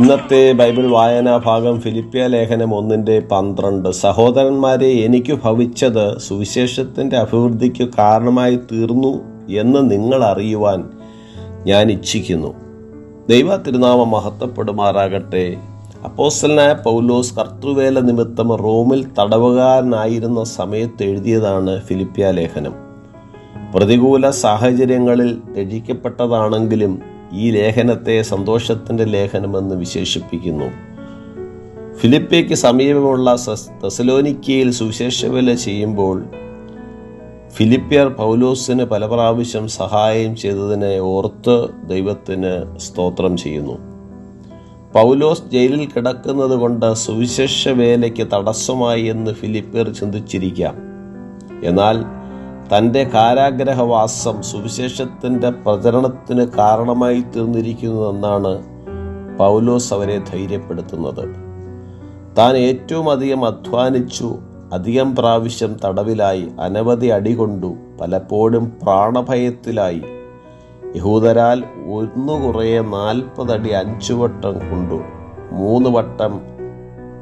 ഇന്നത്തെ ബൈബിൾ വായനാ ഭാഗം ഫിലിപ്പിയ ലേഖനം ഒന്നിന്റെ പന്ത്രണ്ട്. സഹോദരന്മാരെ എനിക്ക് ഭവിച്ചത് സുവിശേഷത്തിന്റെ അഭിവൃദ്ധിക്ക് കാരണമായി തീർന്നു എന്ന് നിങ്ങൾ അറിയുവാൻ ഞാൻ ഇച്ഛിക്കുന്നു. ദൈവ തിരുനാമം മഹത്വപ്പെടുമാറാകട്ടെ. അപ്പോസ്റ്റലനായ പൗലോസ് കർത്തൃവേല നിമിത്തം റോമിൽ തടവുകാരനായിരുന്ന സമയത്ത് എഴുതിയതാണ് ഫിലിപ്പിയ ലേഖനം. പ്രതികൂല സാഹചര്യങ്ങളിൽ രചിക്കപ്പെട്ടതാണെങ്കിലും ഈ ലേഖനത്തെ സന്തോഷത്തിന്റെ ലേഖനമെന്ന് വിശേഷിപ്പിക്കുന്നു. ഫിലിപ്പയ്ക്ക് സമീപമുള്ള തെസലോനിക്കയിൽ സുവിശേഷവേല ചെയ്യുമ്പോൾ ഫിലിപ്പിയർ പൗലോസിന് പല പ്രാവശ്യം സഹായം ചെയ്തതിനെ ഓർത്ത് ദൈവത്തിന് സ്തോത്രം ചെയ്യുന്നു. പൗലോസ് ജയിലിൽ കിടക്കുന്നത് കൊണ്ട് സുവിശേഷ വേലയ്ക്ക് തടസ്സമായി എന്ന് ഫിലിപ്പിയർ ചിന്തിച്ചിരിക്കാം. എന്നാൽ തന്റെ കാരാഗ്രഹവാസം സുവിശേഷത്തിന്റെ പ്രചരണത്തിന് കാരണമായി തീർന്നിരിക്കുന്നുവെന്നാണ് പൗലോസ് അവരെ ധൈര്യപ്പെടുത്തുന്നത്. താൻ ഏറ്റവും അധികം അധ്വാനിച്ചു അധികം പ്രാവശ്യം തടവിലായി അനവധി അടികൊണ്ടു പലപ്പോഴും പ്രാണഭയത്തിലായി. യഹൂദരാൽ ഒന്നു കുറയെ നാൽപ്പതടി അഞ്ചു വട്ടം കൊണ്ടു മൂന്ന് വട്ടം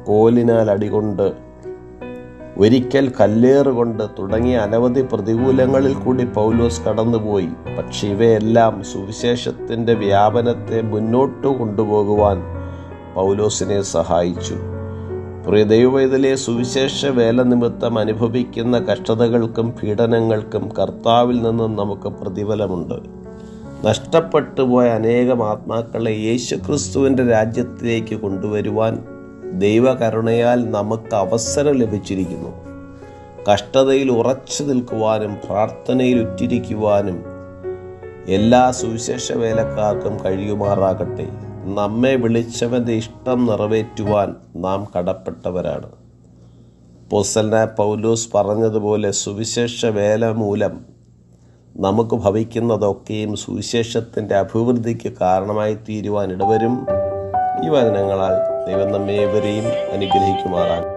കോലിനാൽ അടികൊണ്ട് ഒരിക്കൽ കല്ലേറുകൊണ്ട് തുടങ്ങിയ അനവധി പ്രതികൂലങ്ങളിൽ കൂടി പൗലോസ് കടന്നുപോയി. പക്ഷെ ഇവയെല്ലാം സുവിശേഷത്തിന്റെ വ്യാപനത്തെ മുന്നോട്ട് കൊണ്ടുപോകുവാൻ പൗലോസിനെ സഹായിച്ചു. പ്രിയ സുവിശേഷ വേല നിമിത്തം അനുഭവിക്കുന്ന കഷ്ടതകൾക്കും പീഡനങ്ങൾക്കും കർത്താവിൽ നിന്നും നമുക്ക് പ്രതിഫലമുണ്ട്. നഷ്ടപ്പെട്ടു പോയ അനേകം ആത്മാക്കളെ യേശുക്രിസ്തുവിന്റെ രാജ്യത്തിലേക്ക് കൊണ്ടുവരുവാൻ ദൈവകരുണയാൽ നമുക്ക് അവസരം ലഭിച്ചിരിക്കുന്നു. കഷ്ടതയിൽ ഉറച്ചു നിൽക്കുവാനും പ്രാർത്ഥനയിൽ ഉറ്റിരിക്കുവാനും എല്ലാ സുവിശേഷ വേലക്കാർക്കും കഴിയുമാറാകട്ടെ. നമ്മെ വിളിച്ചവന്റെ ഇഷ്ടം നിറവേറ്റുവാൻ നാം കടപ്പെട്ടവരാണ്. പൊസലിന പൗലോസ് പറഞ്ഞതുപോലെ സുവിശേഷ വേല മൂലം നമുക്ക് ഭവിക്കുന്നതൊക്കെയും സുവിശേഷത്തിന്റെ അഭിവൃദ്ധിക്ക് കാരണമായി തീരുവാൻ ഇടവരും. ഈ വചനങ്ങളാൽ ദൈവം നമ്മെ ഏവരെയും അനുഗ്രഹിക്കുമാറാകും